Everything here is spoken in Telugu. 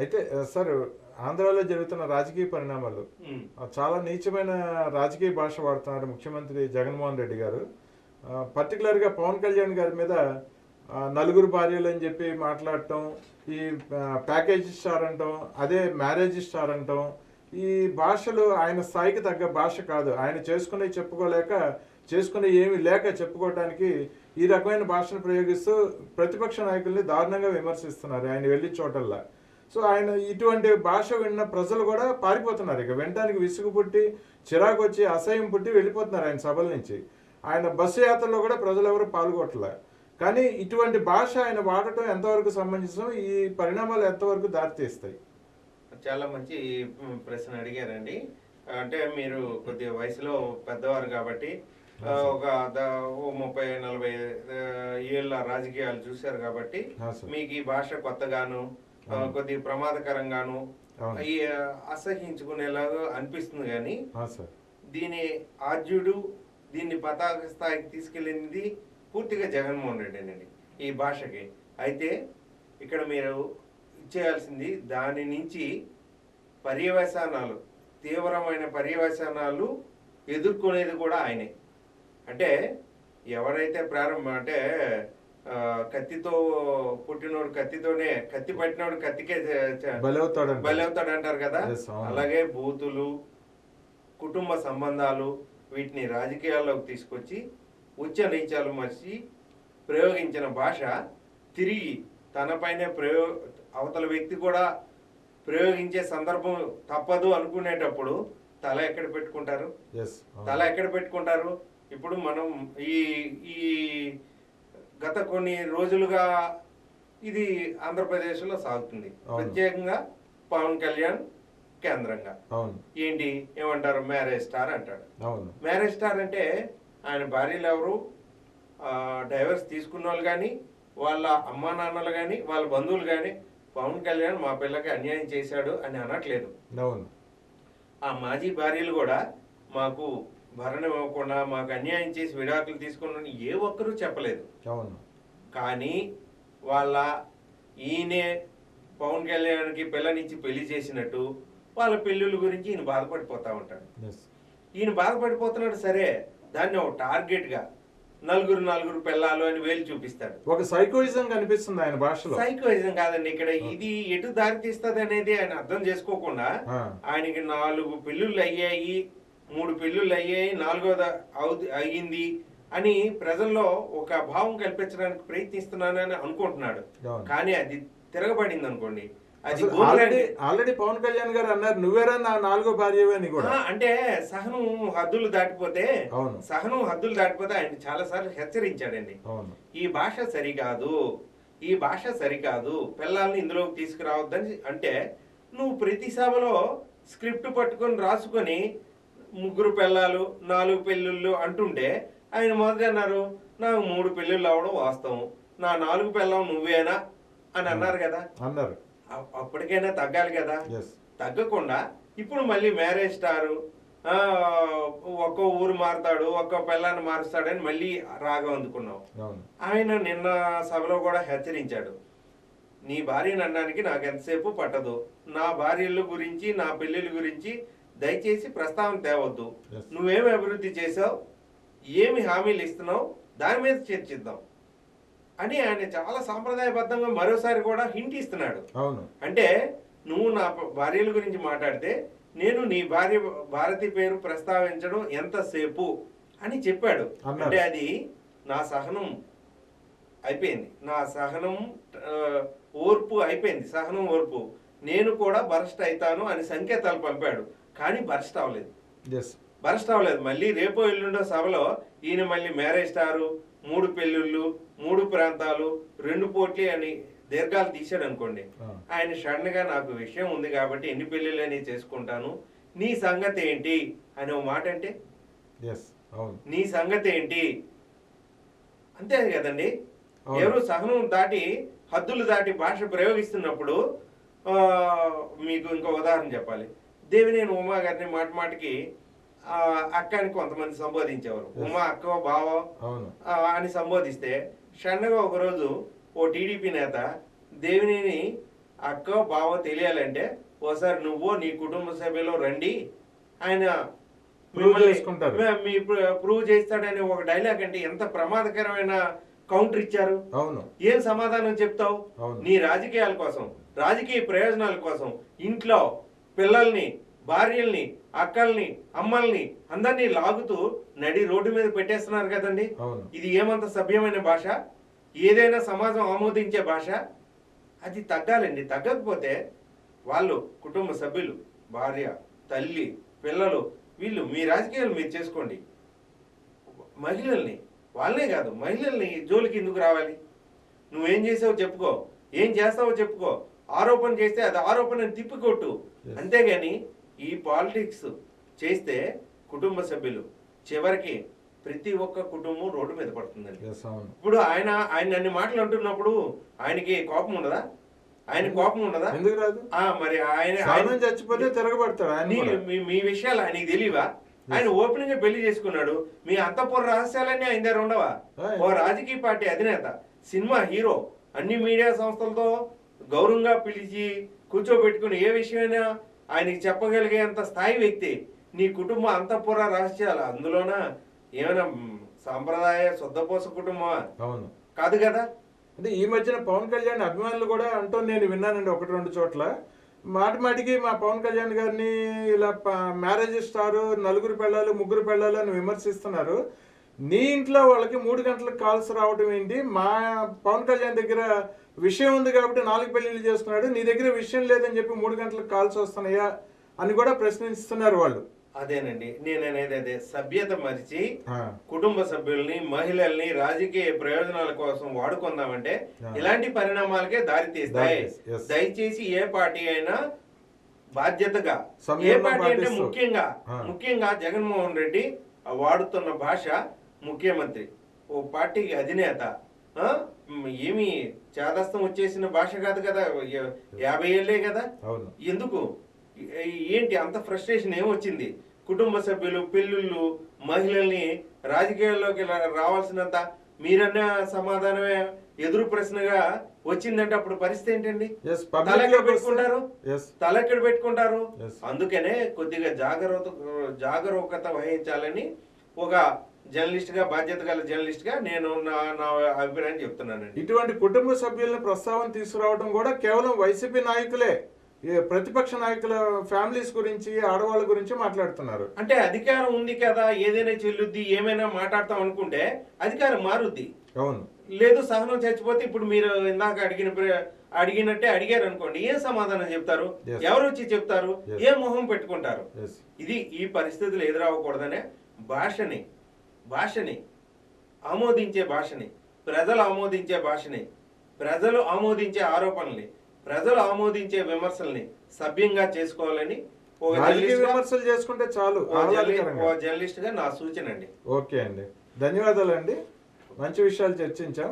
అయితే సార్ ఆంధ్రాలో జరుగుతున్న రాజకీయ పరిణామాలు. చాలా నీచమైన రాజకీయ భాష వాడుతున్నారు ముఖ్యమంత్రి జగన్మోహన్ రెడ్డి గారు. పర్టికులర్గా పవన్ కళ్యాణ్ గారి మీద నలుగురు భార్యలు అని చెప్పి మాట్లాడటం ఈ ప్యాకేజ్ స్టార్ అంటాం అదే మ్యారేజ్ స్టార్ అంటాం. ఈ భాషలు ఆయన స్థాయికి తగ్గ భాష కాదు. ఆయన చేసుకునే చెప్పుకోలేక చేసుకునే ఏమీ లేక చెప్పుకోవటానికి ఈ రకమైన భాషను ప్రయోగిస్తూ ప్రతిపక్ష నాయకుల్ని దారుణంగా విమర్శిస్తున్నారు ఆయన వెళ్ళి చోటల్లా. సో ఆయన ఇటువంటి భాష విన్న ప్రజలు కూడా పారిపోతున్నారు. ఇక వినటానికి విసుగు పుట్టి చిరాకు వచ్చి అసహ్యం పుట్టి వెళ్ళిపోతున్నారు ఆయన సభల నుంచి. ఆయన బస్సు యాత్రలో కూడా ప్రజలు ఎవరు పాల్గొట్టలే. కానీ ఇటువంటి భాష ఆయన వాడటం ఎంతవరకు సంబంధించిన ఈ పరిణామాలు ఎంతవరకు దారితీస్తాయి? చాలా మంచి ప్రశ్న అడిగారండి. అంటే మీరు కొద్దిగా వయసులో పెద్దవారు కాబట్టి ఒక ముప్పై నలభై ఏళ్ళ రాజకీయాలు చూశారు కాబట్టి. మీకు ఈ భాష కొత్తగాను కొద్దిగా ప్రమాదకరంగాను అసహించుకునేలాగా అనిపిస్తుంది కానీ దీని ఆద్యుడు దీన్ని పతాక స్థాయికి తీసుకెళ్ళింది పూర్తిగా జగన్మోహన్ రెడ్డినండి ఈ భాషకి. అయితే ఇక్కడ మీరు ఇచ్చేయాల్సింది దాని నుంచి పర్యవసానాలు తీవ్రమైన పర్యవసానాలు ఎదుర్కొనేది కూడా ఆయనే. అంటే ఎవరైతే ప్రారంభం అంటే కత్తితో పుట్టినోడు కత్తితోనే కత్తి పట్టినోడు కత్తికే బలవుతాడు బలవుతాడు అంటారు కదా. అలాగే బూతులు కుటుంబ సంబంధాలు వీటిని రాజకీయాల్లోకి తీసుకొచ్చి ఉచ్చ నీచాలు మర్చి ప్రయోగించిన భాష తిరిగి తనపైనే ప్రయో అవతల వ్యక్తి కూడా ప్రయోగించే సందర్భం తప్పదు అనుకునేటప్పుడు తల ఎక్కడ పెట్టుకుంటారు? తల ఎక్కడ పెట్టుకుంటారు? ఇప్పుడు మనం ఈ ఈ గత కొన్ని రోజులుగా ఇది ఆంధ్రప్రదేశ్లో సాగుతుంది. ప్రత్యేకంగా పవన్ కళ్యాణ్ కేంద్రంగా. అవును. ఏంటి? ఏమంటారు? మ్యారేజ్ స్టార్ అంటాడు. అవును. మ్యారేజ్ స్టార్ అంటే ఆయన భార్యలు ఎవరు? డైవర్స్ తీసుకున్న వాళ్ళు కానీ వాళ్ళ అమ్మా నాన్నలు కానీ వాళ్ళ బంధువులు కానీ పవన్ కళ్యాణ్ మా పిల్లకి అన్యాయం చేశాడు అని అనట్లేదు. అవును. ఆ మాజీ భార్యలు కూడా మాకు భరణ ఇవ్వకుండా మాకు అన్యాయం చేసి విడాకులు తీసుకున్న ఏ ఒక్కరూ చెప్పలేదు. అవును. కానీ వాళ్ళ ఈయనే పవన్ కళ్యాణ్కి పిల్లనిచ్చి పెళ్ళి చేసినట్టు వాళ్ళ పెళ్ళిళ్ళ గురించి ఈయన బాధపడిపోతా ఉంటాడు. ఈయన బాధపడిపోతున్నాడు సరే దాన్ని ఒక టార్గెట్గా నలుగురు నలుగురు పిల్లలు అని వేలు చూపిస్తాడు. ఒక సైకోయిజం కనిపిస్తుంది ఆయన భాషలో. సైకోయిజం కాదండి ఇక్కడ ఇది ఎటు దారి తీస్తుంది అనేది ఆయన అర్థం చేసుకోకుండా ఆయనకి నాలుగు పెళ్ళిళ్ళు అయ్యాయి. మూడు పెళ్ళిళ్ళు అయ్యాయి నాలుగోది అయ్యింది అని ప్రజల్లో ఒక భావం కల్పించడానికి ప్రయత్నిస్తున్నానని అనుకుంటున్నాడు. కానీ అది తిరగబడింది అనుకోండి. అది ఆల్రెడీ పవన్ కళ్యాణ్ గారు అన్నారు నువ్వేరా నా నాలుగో భార్యవే అని కూడా. అంటే సహనం హద్దులు దాటిపోతే. సహనం హద్దులు దాటిపోతే ఆయన చాలా సార్లు హెచ్చరించాడండి. ఈ భాష సరికాదు ఈ భాష సరికాదు పిల్లల్ని ఇందులోకి తీసుకురావద్దని అంటే నువ్వు ప్రతి సభలో స్క్రిప్ట్ పట్టుకొని రాసుకొని ముగ్గురు పిల్లలు నాలుగు పెళ్ళిళ్ళు అంటుంటే ఆయన మొదట అన్నారు నాకు మూడు పెళ్ళిళ్ళు అవడం వాస్తవం. నా నాలుగు పిల్లం నువ్వేనా? అని అన్నారు కదా. అన్నారు. అప్పటికైనా తగ్గాలి కదా. తగ్గకుండా ఇప్పుడు మళ్ళీ మ్యారేజ్ స్టారు. ఆ, ఒక్కో ఊరు మారుతాడు ఒక్కో పిల్లాన్ని మారుస్తాడని మళ్ళీ రాగం అందుకున్నాం అవును. ఆయన నిన్న సభలో కూడా హెచ్చరించాడు. నీ భార్యను అనడానికి నాకు ఎంతసేపు పట్టదు. నా భార్యల గురించి నా పెళ్ళిళ్ళ గురించి దయచేసి ప్రస్తావన తేవద్దు. నువ్వేమి అభివృద్ధి చేసావు ఏమి హామీలు ఇస్తున్నావు? దాని మీద చర్చిద్దాం. అని ఆయన చాలా సాంప్రదాయబద్ధంగా మరోసారి కూడా హింట్ ఇస్తున్నాడు. అంటే నువ్వు నా భార్యల గురించి మాట్లాడితే నేను నీ భార్య భారతి పేరు ప్రస్తావించడం ఎంతసేపు అని చెప్పాడు. అంటే అది నా సహనం అయిపోయింది. నా సహనం ఓర్పు అయిపోయింది. సహనం ఓర్పు. నేను కూడా బరస్ట్ అవుతాను అని సంకేతాలు పంపాడు. కానీ బరస్ట్ అవ్వలేదు. బరస్ట్ అవ్వలేదు. మళ్ళీ రేపో ఎల్లుండో సభలో ఈయన మళ్ళీ మ్యారేజ్ స్టారు మూడు పెళ్ళిళ్ళు మూడు ప్రాంతాలు రెండు పోట్లి అని దీర్ఘాలు తీశాడు అనుకోండి. ఆయన సడన్గా నాకు విషయం ఉంది కాబట్టి ఎన్ని పెళ్ళిళ్ళు అని చేసుకుంటాను. నీ సంగతి ఏంటి? అని ఒక మాట అంటే? నీ సంగతి ఏంటి? అంతే కదండి. ఎవరు సహనం దాటి హద్దులు దాటి భాష ప్రయోగిస్తున్నప్పుడు మీకు ఇంకో ఉదాహరణ చెప్పాలి. దేవినేని ఉమా గారిని మాట మాటకి అక్క అని కొంతమంది సంబోధించేవారు. ఉమా అక్క బావ అని సంబోధిస్తే షండగా ఒకరోజు ఓ టీడీపీ నేత దేవినేని అక్క బావ తెలియాలంటే ఓసారి నువ్వు నీ కుటుంబ సభ్యులు రండి ఆయన. మే- ప్రూవ్ చేస్తాడని ఒక డైలాగ్ అంటే ఎంత ప్రమాదకరమైన కౌంటర్ ఇచ్చారు అవును ఏం సమాధానం చెప్తావు. నీ రాజకీయాల కోసం రాజకీయ ప్రయోజనాల కోసం ఇంట్లో పిల్లల్ని భార్యల్ని అక్కల్ని అమ్మల్ని అందరినీ లాగుతూ నడి రోడ్డు మీద పెట్టేస్తున్నారు కదండి. ఇది ఏమంత సభ్యమైన భాష? ఏదైనా సమాజం ఆమోదించే భాష? అది తగ్గాలండి. తగ్గకపోతే వాళ్ళు కుటుంబ సభ్యులు భార్య తల్లి పిల్లలు వీళ్ళు మీ రాజకీయాలు మీరు చేసుకోండి. మహిళల్ని వాళ్ళనే కాదు మహిళల్ని జోలికి ఎందుకు రావాలి? నువ్వేం చేసావో చెప్పుకో. ఏం చేస్తావో చెప్పుకో. ఆరోపణ చేస్తే అది ఆరోపణని తిప్పికొట్టు. అంతేగాని ఈ పాలిటిక్స్ చేస్తే కుటుంబ సభ్యులు చివరికి ప్రతి ఒక్క కుటుంబం రోడ్డు మీద పడుతుందండి. ఇప్పుడు ఆయన ఆయన అన్ని మాటలు అంటున్నప్పుడు ఆయనకి కోపం ఉండదా? ఆయన కోపం ఉండదా? ఎందుకు రాదు? ఆ మరి ఆయన ఆయన- చచ్చిపోతే తిరగబడతాడు. మీ- విషయాలు ఆయనకి తెలియవా? ఆయన ఓపెనింగ్గా పెళ్ళి చేసుకున్నాడు. మీ అంతఃపుర రహస్యాలన్నీ ఆయన దగ్గర ఉండవా? ఓ రాజకీయ పార్టీ అధినేత సినిమా హీరో అన్ని మీడియా సంస్థలతో గౌరవంగా పిలిచి కూర్చోబెట్టుకుని ఏ విషయమైనా ఆయనకి చెప్పగలిగేంత స్థాయి వ్యక్తి నీ కుటుంబ అంతఃపుర రహస్యాలు. అందులోన ఏమైనా సాంప్రదాయ శుద్ధపోస కుటుంబమా? అవును. కాదు కదా? అంటే ఈ మధ్యన పవన్ కళ్యాణ్ అభిమానులు కూడా అంటూ నేను విన్నానండి ఒకటి రెండు చోట్ల. మాటి మాటికి మా పవన్ కళ్యాణ్ గారిని ఇలా మ్యారేజ్ స్టారు నలుగురు పెళ్ళాలు ముగ్గురు పెళ్ళాలు అని విమర్శిస్తున్నారు. నీ ఇంట్లో వాళ్ళకి మూడు గంటలకు కాల్స్ రావడం ఏంటి మా పవన్ కళ్యాణ్ దగ్గర విషయం ఉంది కాబట్టి నాలుగు పెళ్ళిళ్ళు చేసుకున్నాడు నీ దగ్గర విషయం లేదని చెప్పి మూడు గంటలకు కాల్స్ వస్తున్నాయా అని కూడా ప్రశ్నిస్తున్నారు వాళ్ళు అదేనండి నేను అనేది అదే సభ్యత మరిచి కుటుంబ సభ్యుల్ని మహిళల్ని రాజకీయ ప్రయోజనాల కోసం వాడుకుందామంటే. ఇలాంటి పరిణామాలకే దారి తీస్తాయి దారి తీస్తాయి, yes. దయచేసి ఏ పార్టీ అయినా బాధ్యతగా ఏ పార్టీ అంటే. ముఖ్యంగా. ముఖ్యంగా జగన్మోహన్ రెడ్డి వాడుతున్న భాష ముఖ్యమంత్రి ఓ పార్టీకి అధినేత ఏమి చాదస్తం వచ్చేసిన భాష కాదు కదా యాభై ఏళ్ళే కదా? ఎందుకు? ఏంటి అంత ఫ్రస్ట్రేషన్ ఏమొచ్చింది? కుటుంబ సభ్యులు పెళ్ళిళ్ళు మహిళల్ని రాజకీయాల్లోకి రావాల్సినంత మీరన్న సమాధానమే ఎదురు ప్రశ్నగా వచ్చిందంటే అప్పుడు పరిస్థితి ఏంటండి? ఎస్ తల పబ్లిక్ ఎక్కడ పెట్టుకుంటారు? ఎస్ తల ఎక్కడ పెట్టుకుంటారు. అందుకనే కొద్దిగా జాగ్రత్త జాగరూకత వహించాలని ఒక జర్నలిస్ట్గా బాధ్యత గల జర్నలిస్ట్గా నేను నా నా అభిప్రాయం చెప్తున్నానండి. ఇటువంటి కుటుంబ సభ్యులను ప్రస్తావన తీసుకురావడం కూడా కేవలం వైసీపీ నాయకులే ప్రతిపక్ష నాయకుల ఫ్యామిలీస్ గురించి ఆడవాళ్ళ గురించి మాట్లాడుతున్నారు. అంటే అధికారం ఉంది కదా ఏదైనా చెల్లుద్ది ఏమైనా మాట్లాడతాం అనుకుంటే అధికారం మారుద్ది. అవును. లేదు సహనం చచ్చిపోతే ఇప్పుడు మీరు ఇందాక అడిగిన అడిగినట్టే అడిగారు అనుకోండి ఏం సమాధానం చెప్తారు. ఎవరు వచ్చి చెప్తారు. ఏ మొహం పెట్టుకుంటారు? ఇది ఈ పరిస్థితులు ఎదురవ్వకూడదనే భాషని భాషని ఆమోదించే భాషని ప్రజలు ఆమోదించే భాషని ప్రజలు ఆమోదించే ఆరోపణల్ని ప్రజలు ఆమోదించే విమర్శల్ని సభ్యంగా చేసుకోవాలని విమర్శలు చేసుకుంటే చాలు జర్నలిస్ట్గా నా సూచన అండి. ఓకే అండి. ధన్యవాదాలు అండి మంచి విషయాలు చర్చించాం.